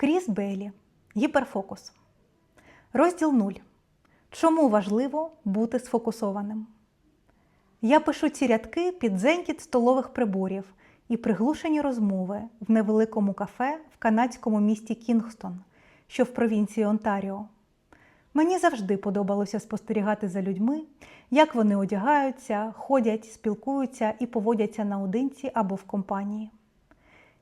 Кріс Бейлі. Гіперфокус. Розділ 0. Чому важливо бути сфокусованим? Я пишу ці рядки під дзенькіт столових приборів і приглушені розмови в невеликому кафе в канадському місті Кінгстон, що в провінції Онтаріо. Мені завжди подобалося спостерігати за людьми, як вони одягаються, ходять, спілкуються і поводяться наодинці або в компанії.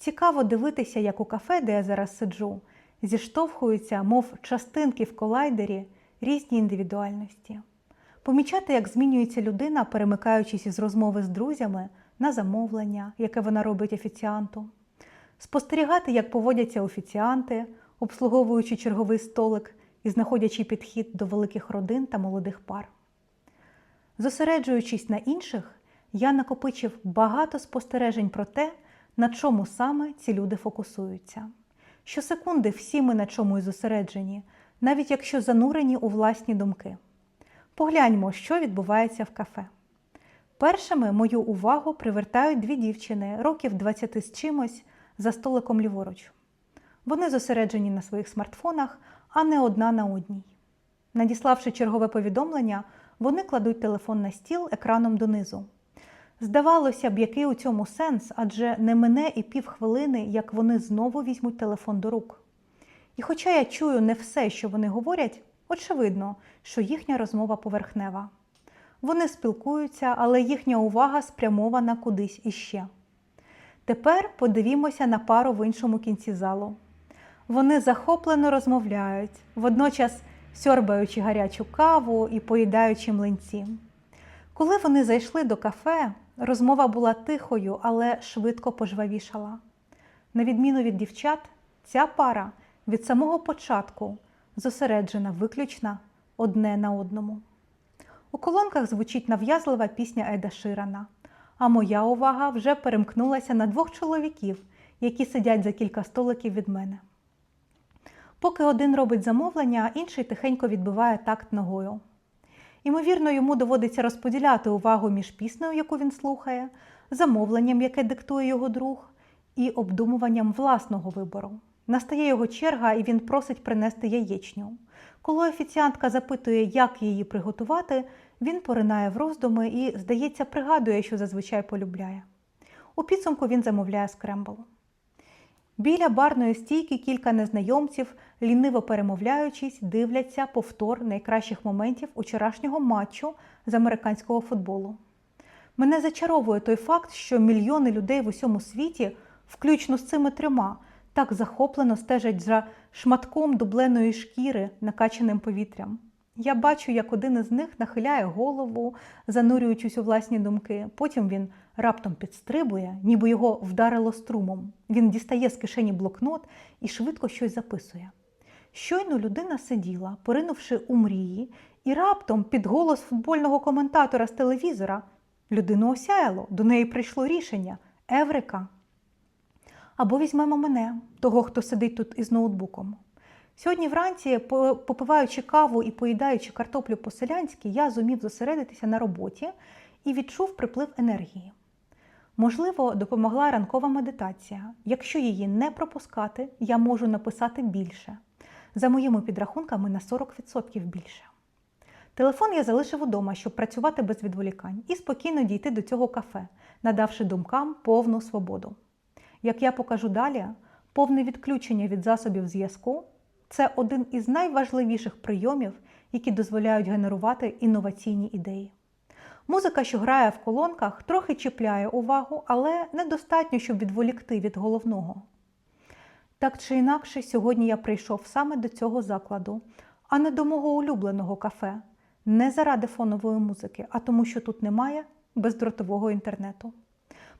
Цікаво дивитися, як у кафе, де я зараз сиджу, зіштовхуються, мов частинки в колайдері, різні індивідуальності. Помічати, як змінюється людина, перемикаючись із розмови з друзями на замовлення, яке вона робить офіціанту, спостерігати, як поводяться офіціанти, обслуговуючи черговий столик і знаходячи підхід до великих родин та молодих пар. Зосереджуючись на інших, я накопичив багато спостережень про те, на чому саме ці люди фокусуються. Щосекунди всі ми на чомусь зосереджені, навіть якщо занурені у власні думки. Погляньмо, що відбувається в кафе. Першими мою увагу привертають дві дівчини років 20 з чимось за столиком ліворуч. Вони зосереджені на своїх смартфонах, а не одна на одній. Надіславши чергове повідомлення, вони кладуть телефон на стіл екраном донизу. Здавалося б, який у цьому сенс, адже не мине і півхвилини, як вони знову візьмуть телефон до рук. І хоча я чую не все, що вони говорять, очевидно, що їхня розмова поверхнева. Вони спілкуються, але їхня увага спрямована кудись іще. Тепер подивімося на пару в іншому кінці залу. Вони захоплено розмовляють, водночас сьорбаючи гарячу каву і поїдаючи млинці. Коли вони зайшли до кафе, розмова була тихою, але швидко пожвавішала. На відміну від дівчат, ця пара від самого початку зосереджена виключно одне на одному. У колонках звучить нав'язлива пісня Еда Ширана, а моя увага вже перемкнулася на двох чоловіків, які сидять за кілька столиків від мене. Поки один робить замовлення, інший тихенько відбиває такт ногою. Ймовірно, йому доводиться розподіляти увагу між піснею, яку він слухає, замовленням, яке диктує його друг, і обдумуванням власного вибору. Настає його черга, і він просить принести яєчню. Коли офіціантка запитує, як її приготувати, він поринає в роздуми і, здається, пригадує, що зазвичай полюбляє. У підсумку він замовляє скрембл. Біля барної стійки кілька незнайомців, ліниво перемовляючись, дивляться повтор найкращих моментів учорашнього матчу з американського футболу. Мене зачаровує той факт, що мільйони людей в усьому світі, включно з цими трьома, так захоплено стежать за шматком дубленої шкіри, накачаним повітрям. Я бачу, як один із них нахиляє голову, занурюючись у власні думки. Потім він раптом підстрибує, ніби його вдарило струмом. Він дістає з кишені блокнот і швидко щось записує. Щойно людина сиділа, поринувши у мрії, і раптом під голос футбольного коментатора з телевізора людину осяяло, до неї прийшло рішення Еврика. Або візьмемо мене, того, хто сидить тут із ноутбуком. Сьогодні вранці, попиваючи каву і поїдаючи картоплю по-селянськи, я зумів зосередитися на роботі і відчув приплив енергії. Можливо, допомогла ранкова медитація. Якщо її не пропускати, я можу написати більше. За моїми підрахунками на 40% більше. Телефон я залишив удома, щоб працювати без відволікань і спокійно дійти до цього кафе, надавши думкам повну свободу. Як я покажу далі, повне відключення від засобів зв'язку це один із найважливіших прийомів, які дозволяють генерувати інноваційні ідеї. Музика, що грає в колонках, трохи чіпляє увагу, але недостатньо, щоб відволікти від головного. Так чи інакше, сьогодні я прийшов саме до цього закладу, а не до мого улюбленого кафе, не заради фонової музики, а тому, що тут немає бездротового інтернету.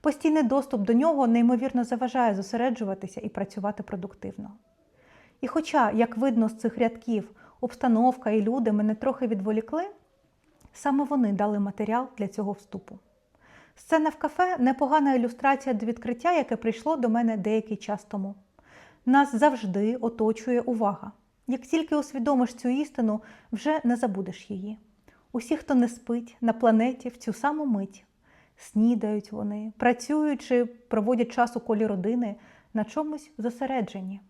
Постійний доступ до нього неймовірно заважає зосереджуватися і працювати продуктивно. І хоча, як видно з цих рядків, обстановка і люди мене трохи відволікли, саме вони дали матеріал для цього вступу. Сцена в кафе непогана ілюстрація до відкриття, яке прийшло до мене деякий час тому. Нас завжди оточує увага. Як тільки усвідомиш цю істину, вже не забудеш її. Усі, хто не спить на планеті в цю саму мить, снідають вони, працюють чи проводять час у колі родини на чомусь зосереджені.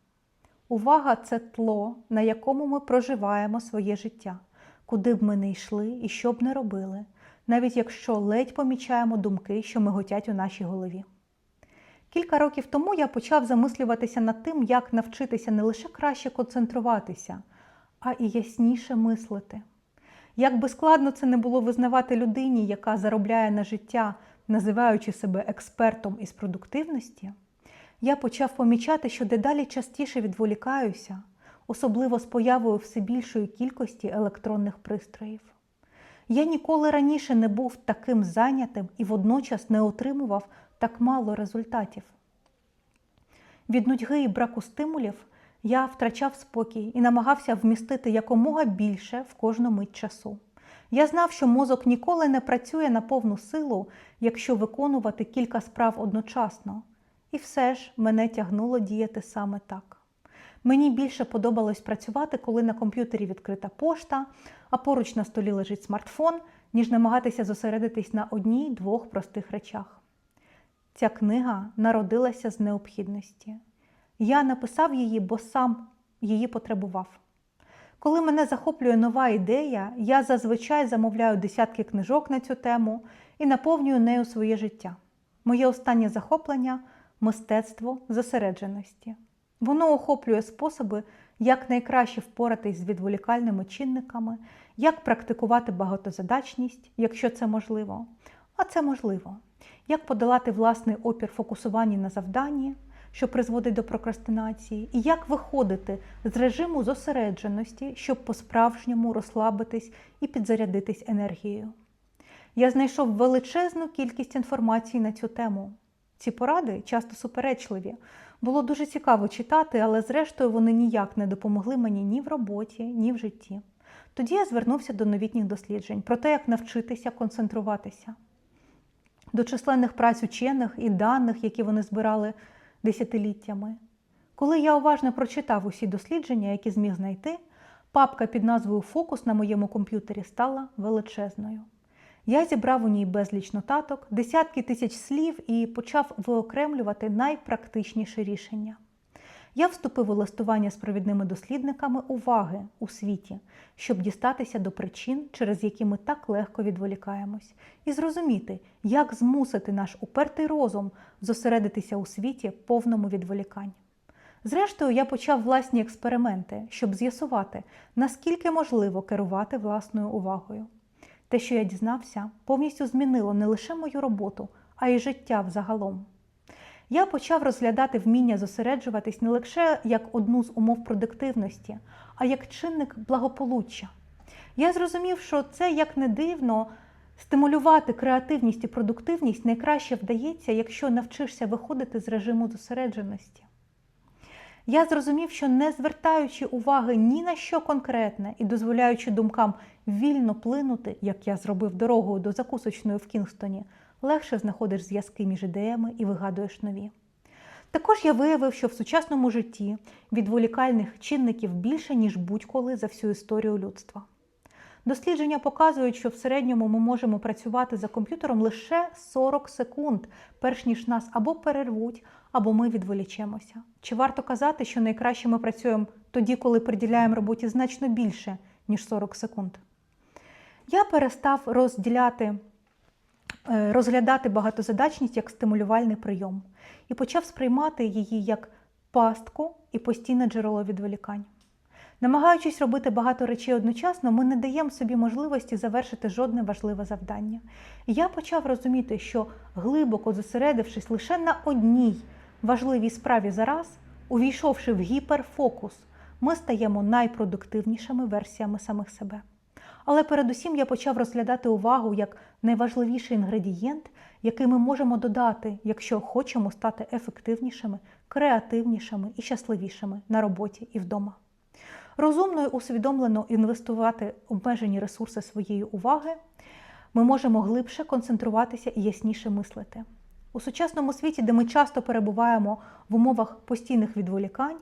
Увага це тло, на якому ми проживаємо своє життя, куди б ми не йшли і що б не робили, навіть якщо ледь помічаємо думки, що миготять у нашій голові. Кілька років тому я почав замислюватися над тим, як навчитися не лише краще концентруватися, а і ясніше мислити. Як би складно це не було визнавати людині, яка заробляє на життя, називаючи себе експертом із продуктивності, я почав помічати, що дедалі частіше відволікаюся, особливо з появою все більшої кількості електронних пристроїв. Я ніколи раніше не був таким зайнятим і водночас не отримував так мало результатів. Від нудьги і браку стимулів я втрачав спокій і намагався вмістити якомога більше в кожну мить часу. Я знав, що мозок ніколи не працює на повну силу, якщо виконувати кілька справ одночасно. І все ж мене тягнуло діяти саме так. Мені більше подобалось працювати, коли на комп'ютері відкрита пошта, а поруч на столі лежить смартфон, ніж намагатися зосередитись на одній-двох простих речах. Ця книга народилася з необхідності. Я написав її, бо сам її потребував. Коли мене захоплює нова ідея, я зазвичай замовляю десятки книжок на цю тему і наповнюю нею своє життя. Моє останнє захоплення мистецтво зосередженості. Воно охоплює способи, як найкраще впоратись з відволікальними чинниками, як практикувати багатозадачність, якщо це можливо, а це можливо, як подолати власний опір фокусуванні на завданні, що призводить до прокрастинації, і як виходити з режиму зосередженості, щоб по-справжньому розслабитись і підзарядитись енергією. Я знайшов величезну кількість інформації на цю тему. Ці поради часто суперечливі. Було дуже цікаво читати, але зрештою вони ніяк не допомогли мені ні в роботі, ні в житті. Тоді я звернувся до новітніх досліджень про те, як навчитися концентруватися. До численних праць учених і даних, які вони збирали десятиліттями. Коли я уважно прочитав усі дослідження, які зміг знайти, папка під назвою Фокус на моєму комп'ютері стала величезною. Я зібрав у ній безліч нотаток, десятки тисяч слів і почав виокремлювати найпрактичніші рішення. Я вступив у листування з провідними дослідниками уваги у світі, щоб дістатися до причин, через які ми так легко відволікаємось, і зрозуміти, як змусити наш упертий розум зосередитися у світі повному відволікань. Зрештою, я почав власні експерименти, щоб з'ясувати, наскільки можливо керувати власною увагою. Те, що я дізнався, повністю змінило не лише мою роботу, а й життя взагалом. Я почав розглядати вміння зосереджуватись не лише як одну з умов продуктивності, а як чинник благополуччя. Я зрозумів, що це, як не дивно, стимулювати креативність і продуктивність найкраще вдається, якщо навчишся виходити з режиму зосередженості. Я зрозумів, що не звертаючи уваги ні на що конкретне і дозволяючи думкам вільно плинути, як я зробив дорогою до закусочної в Кінгстоні, легше знаходиш зв'язки між ідеями і вигадуєш нові. Також я виявив, що в сучасному житті відволікальних чинників більше, ніж будь-коли за всю історію людства. Дослідження показують, що в середньому ми можемо працювати за комп'ютером лише 40 секунд, перш ніж нас або перервуть, або ми відволічемося. Чи варто казати, що найкраще ми працюємо тоді, коли приділяємо роботі значно більше, ніж 40 секунд? Я перестав розділяти, е, розглядати багатозадачність як стимулювальний прийом і почав сприймати її як пастку і постійне джерело відволікань. Намагаючись робити багато речей одночасно, ми не даємо собі можливості завершити жодне важливе завдання. Я почав розуміти, що глибоко зосередившись лише на одній важливій справі зараз, увійшовши в гіперфокус, ми стаємо найпродуктивнішими версіями самих себе. Але передусім я почав розглядати увагу як найважливіший інгредієнт, який ми можемо додати, якщо хочемо стати ефективнішими, креативнішими і щасливішими на роботі і вдома. Розумно і усвідомлено інвестувати обмежені ресурси своєї уваги, ми можемо глибше концентруватися і ясніше мислити. У сучасному світі, де ми часто перебуваємо в умовах постійних відволікань,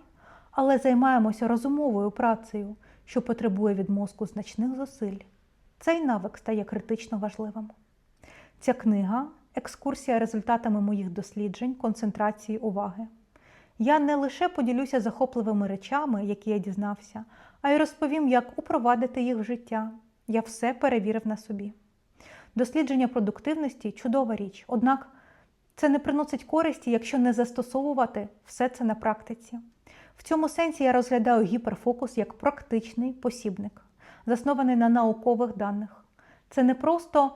але займаємося розумовою працею, що потребує від мозку значних зусиль, цей навик стає критично важливим. Ця книга екскурсія результатами моїх досліджень, концентрації уваги. Я не лише поділюся захопливими речами, які я дізнався, а й розповім, як упровадити їх в життя. Я все перевірив на собі. Дослідження продуктивності чудова річ, однак це не приносить користі, якщо не застосовувати все це на практиці. В цьому сенсі я розглядаю гіперфокус як практичний посібник, заснований на наукових даних. Це не просто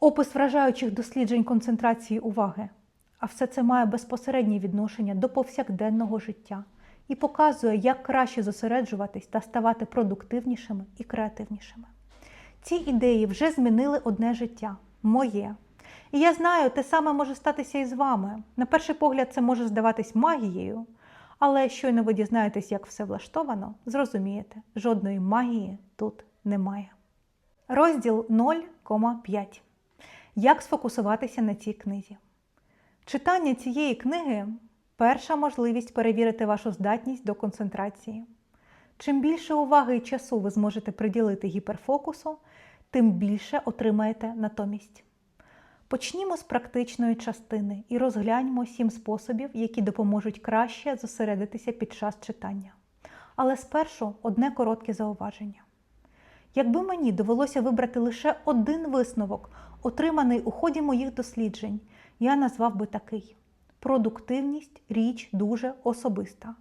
опис вражаючих досліджень концентрації уваги, а все це має безпосереднє відношення до повсякденного життя і показує, як краще зосереджуватись та ставати продуктивнішими і креативнішими. Ці ідеї вже змінили одне життя моє. І я знаю, те саме може статися і з вами. На перший погляд, це може здаватись магією, але щойно ви дізнаєтесь, як все влаштовано, зрозумієте, жодної магії тут немає. Розділ 0,5. Як сфокусуватися на цій книзі? Читання цієї книги перша можливість перевірити вашу здатність до концентрації. Чим більше уваги і часу ви зможете приділити гіперфокусу, тим більше отримаєте натомість. Почнімо з практичної частини і розгляньмо сім способів, які допоможуть краще зосередитися під час читання. Але спершу одне коротке зауваження. Якби мені довелося вибрати лише один висновок, отриманий у ході моїх досліджень, я назвав би такий: продуктивність річ дуже особиста.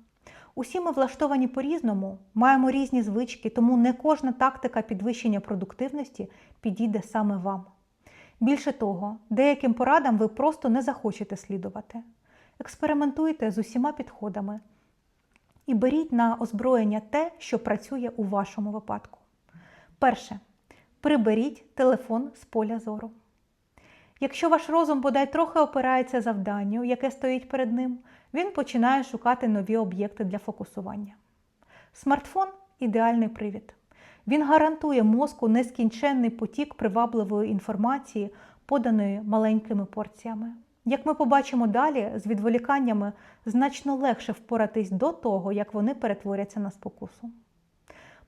Усі ми влаштовані по-різному, маємо різні звички, тому не кожна тактика підвищення продуктивності підійде саме вам. Більше того, деяким порадам ви просто не захочете слідувати. Експериментуйте з усіма підходами і беріть на озброєння те, що працює у вашому випадку. Перше. Приберіть телефон з поля зору. Якщо ваш розум бодай трохи опирається завданню, яке стоїть перед ним, він починає шукати нові об'єкти для фокусування. Смартфон ідеальний привід. Він гарантує мозку нескінченний потік привабливої інформації, поданої маленькими порціями. Як ми побачимо далі, з відволіканнями значно легше впоратись до того, як вони перетворяться на спокусу.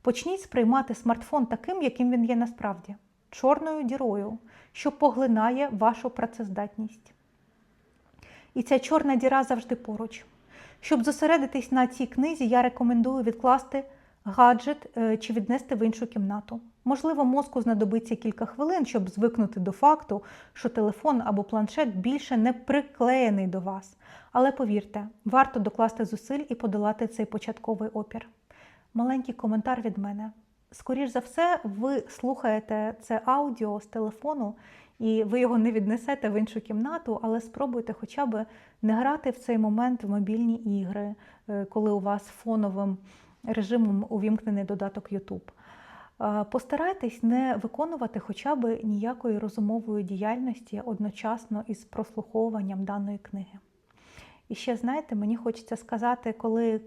Почніть сприймати смартфон таким, яким він є насправді чорною дірою, що поглинає вашу працездатність. І ця чорна діра завжди поруч. Щоб зосередитись на цій книзі, я рекомендую відкласти гаджет е, чи віднести в іншу кімнату. Можливо, мозку знадобиться кілька хвилин, щоб звикнути до факту, що телефон або планшет більше не приклеєний до вас. Але повірте, варто докласти зусиль і подолати цей початковий опір. Маленький коментар від мене. Скоріш за все, ви слухаєте це аудіо з телефону, і ви його не віднесете в іншу кімнату, але спробуйте хоча б не грати в цей момент в мобільні ігри, е, коли у вас фоновим режимом увімкнений додаток YouTube. Постарайтесь не виконувати хоча б ніякої розумової діяльності одночасно із прослуховуванням даної книги. І ще, знаєте, мені хочеться сказати, коли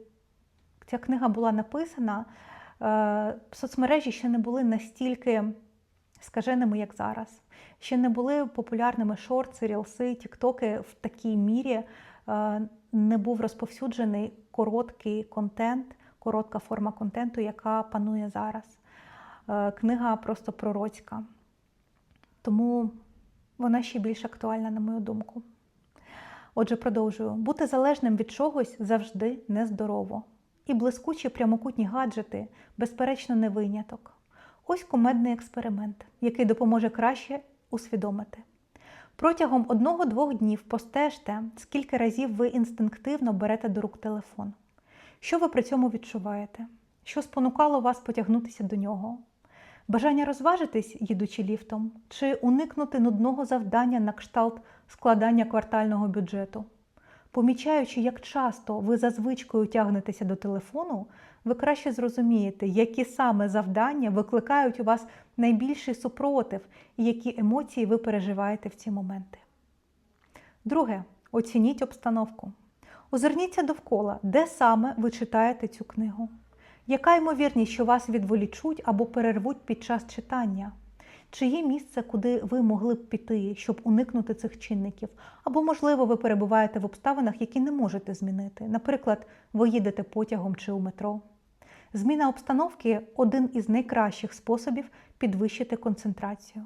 ця книга була написана, е, соцмережі ще не були настільки скаженими, як зараз. Ще не були популярними шорти, рілси, тіктоки в такій мірі е, не був розповсюджений короткий контент, коротка форма контенту, яка панує зараз. Е, книга просто пророцька. Тому вона ще більш актуальна, на мою думку. Отже, продовжую. Бути залежним від чогось завжди нездорово. І блискучі прямокутні гаджети, безперечно, не виняток. Ось кумедний експеримент, який допоможе краще усвідомити. Протягом одного-двох днів постежте, скільки разів ви інстинктивно берете до рук телефон. Що ви при цьому відчуваєте? Що спонукало вас потягнутися до нього? Бажання розважитись, їдучи ліфтом, чи уникнути нудного завдання на кшталт складання квартального бюджету? Помічаючи, як часто ви за звичкою тягнетеся до телефону, ви краще зрозумієте, які саме завдання викликають у вас найбільший супротив і які емоції ви переживаєте в ці моменти. Друге, оцініть обстановку. Озирніться довкола, де саме ви читаєте цю книгу. Яка ймовірність, що вас відволічуть або перервуть під час читання? Чи є місце, куди ви могли б піти, щоб уникнути цих чинників? Або, можливо, ви перебуваєте в обставинах, які не можете змінити. Наприклад, ви їдете потягом чи у метро. Зміна обстановки один із найкращих способів підвищити концентрацію.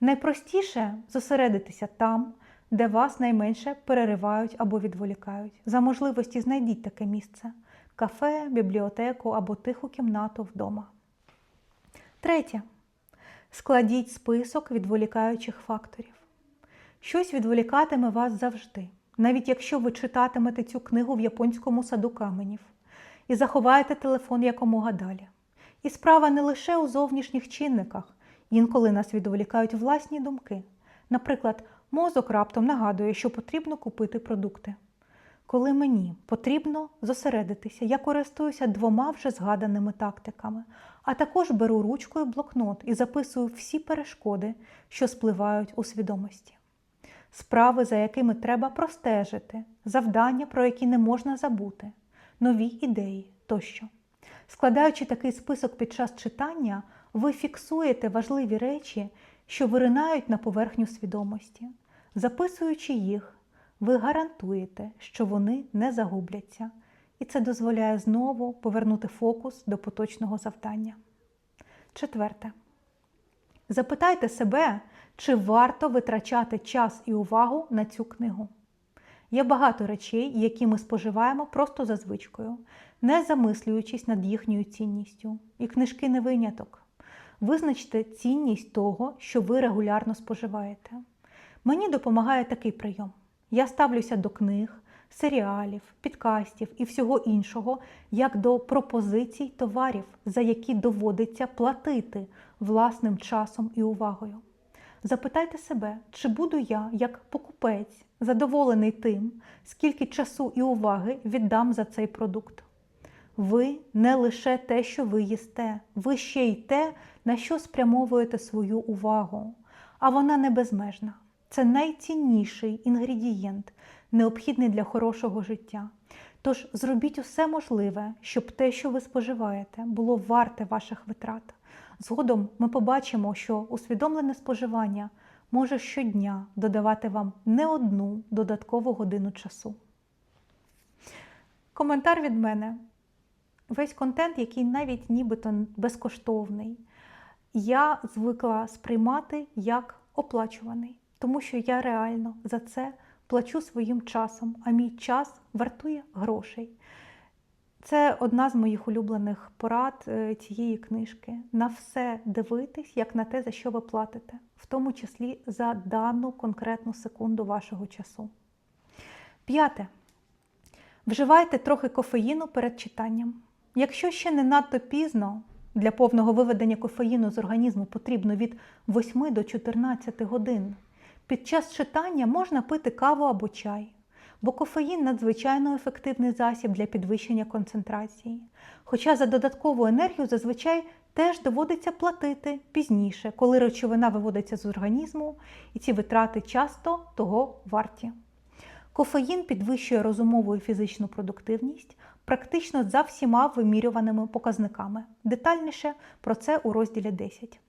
Найпростіше зосередитися там, де вас найменше переривають або відволікають. За можливості знайдіть таке місце кафе, бібліотеку або тиху кімнату вдома. Третє. Складіть список відволікаючих факторів. Щось відволікатиме вас завжди, навіть якщо ви читатимете цю книгу в японському саду каменів і заховаєте телефон якомога далі. І справа не лише у зовнішніх чинниках, інколи нас відволікають власні думки. Наприклад, мозок раптом нагадує, що потрібно купити продукти. Коли мені потрібно зосередитися, я користуюся двома вже згаданими тактиками, а також беру ручкою блокнот і записую всі перешкоди, що спливають у свідомості. Справи, за якими треба простежити, завдання, про які не можна забути, нові ідеї тощо. Складаючи такий список під час читання, ви фіксуєте важливі речі, що виринають на поверхню свідомості. Записуючи їх, ви гарантуєте, що вони не загубляться, і це дозволяє знову повернути фокус до поточного завдання. Четверте. Запитайте себе, чи варто витрачати час і увагу на цю книгу. Є багато речей, які ми споживаємо просто за звичкою, не замислюючись над їхньою цінністю. І книжки не виняток. Визначте цінність того, що ви регулярно споживаєте. Мені допомагає такий прийом. Я ставлюся до книг, серіалів, підкастів і всього іншого, як до пропозицій товарів, за які доводиться платити власним часом і увагою. Запитайте себе, чи буду я, як покупець, задоволений тим, скільки часу і уваги віддам за цей продукт. Ви не лише те, що ви їсте, ви ще й те, на що спрямовуєте свою увагу. А вона не безмежна. Це найцінніший інгредієнт, необхідний для хорошого життя. Тож зробіть усе можливе, щоб те, що ви споживаєте, було варте ваших витрат. Згодом ми побачимо, що усвідомлене споживання може щодня додавати вам не одну додаткову годину часу. Коментар від мене. Весь контент, який навіть нібито безкоштовний, я звикла сприймати як оплачуваний, тому що я реально за це плачу своїм часом, а мій час вартує грошей. Це одна з моїх улюблених порад е, цієї книжки. На все дивитись, як на те, за що ви платите, в тому числі за дану конкретну секунду вашого часу. П'яте. Вживайте трохи кофеїну перед читанням. Якщо ще не надто пізно, для повного виведення кофеїну з організму потрібно від 8 до 14 годин. Під час читання можна пити каву або чай, бо кофеїн надзвичайно ефективний засіб для підвищення концентрації. Хоча за додаткову енергію зазвичай теж доводиться платити пізніше, коли речовина виводиться з організму, і ці витрати часто того варті. Кофеїн підвищує розумову і фізичну продуктивність практично за всіма вимірюваними показниками. Детальніше про це у розділі 10.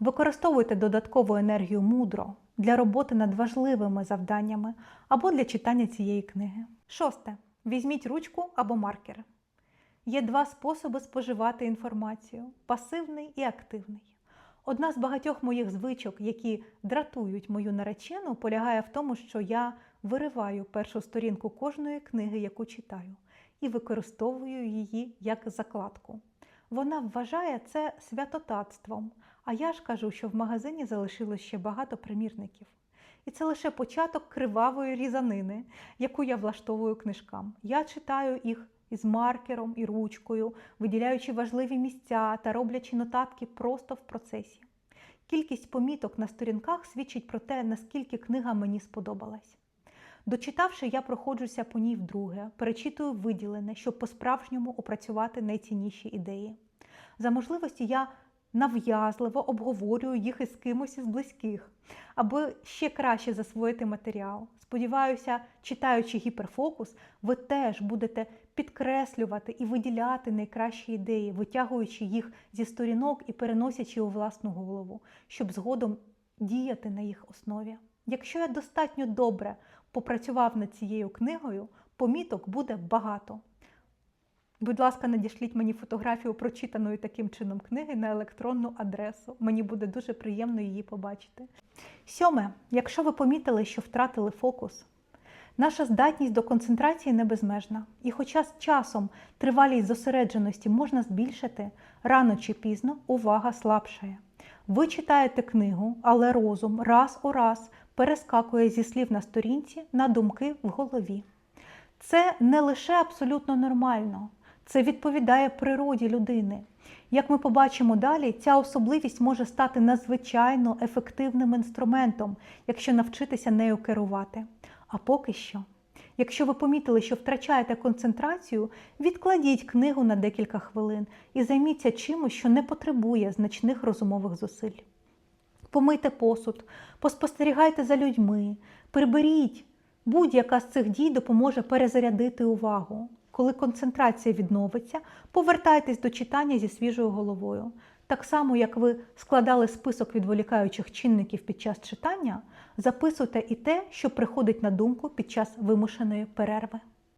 Використовуйте додаткову енергію мудро для роботи над важливими завданнями або для читання цієї книги. Шосте. Візьміть ручку або маркер. Є два способи споживати інформацію пасивний і активний. Одна з багатьох моїх звичок, які дратують мою наречену, полягає в тому, що я вириваю першу сторінку кожної книги, яку читаю, і використовую її як закладку. Вона вважає це святотатством, а я ж кажу, що в магазині залишилось ще багато примірників. І це лише початок кривавої різанини, яку я влаштовую книжкам. Я читаю їх із маркером і ручкою, виділяючи важливі місця та роблячи нотатки просто в процесі. Кількість поміток на сторінках свідчить про те, наскільки книга мені сподобалась. Дочитавши, я проходжуся по ній вдруге, перечитую виділене, щоб по-справжньому опрацювати найцінніші ідеї. За можливості я нав'язливо обговорюю їх із кимось із близьких, аби ще краще засвоїти матеріал. Сподіваюся, читаючи гіперфокус, ви теж будете підкреслювати і виділяти найкращі ідеї, витягуючи їх зі сторінок і переносячи у власну голову, щоб згодом діяти на їх основі. Якщо я достатньо добре попрацював над цією книгою, поміток буде багато. Будь ласка, надішліть мені фотографію прочитаної таким чином книги на електронну адресу. Мені буде дуже приємно її побачити. Сьоме, якщо ви помітили, що втратили фокус, наша здатність до концентрації не безмежна. І хоча з часом тривалість зосередженості можна збільшити, рано чи пізно увага слабшає. Ви читаєте книгу, але розум раз у раз перескакує зі слів на сторінці на думки в голові. Це не лише абсолютно нормально, це відповідає природі людини. Як ми побачимо далі, ця особливість може стати надзвичайно ефективним інструментом, якщо навчитися нею керувати. А поки що, якщо ви помітили, що втрачаєте концентрацію, відкладіть книгу на декілька хвилин і займіться чимось, що не потребує значних розумових зусиль. Помийте посуд, поспостерігайте за людьми, приберіть. Будь-яка з цих дій допоможе перезарядити увагу. Коли концентрація відновиться, повертайтесь до читання зі свіжою головою. Так само, як ви складали список відволікаючих чинників під час читання, записуйте і те, що приходить на думку під час вимушеної перерви.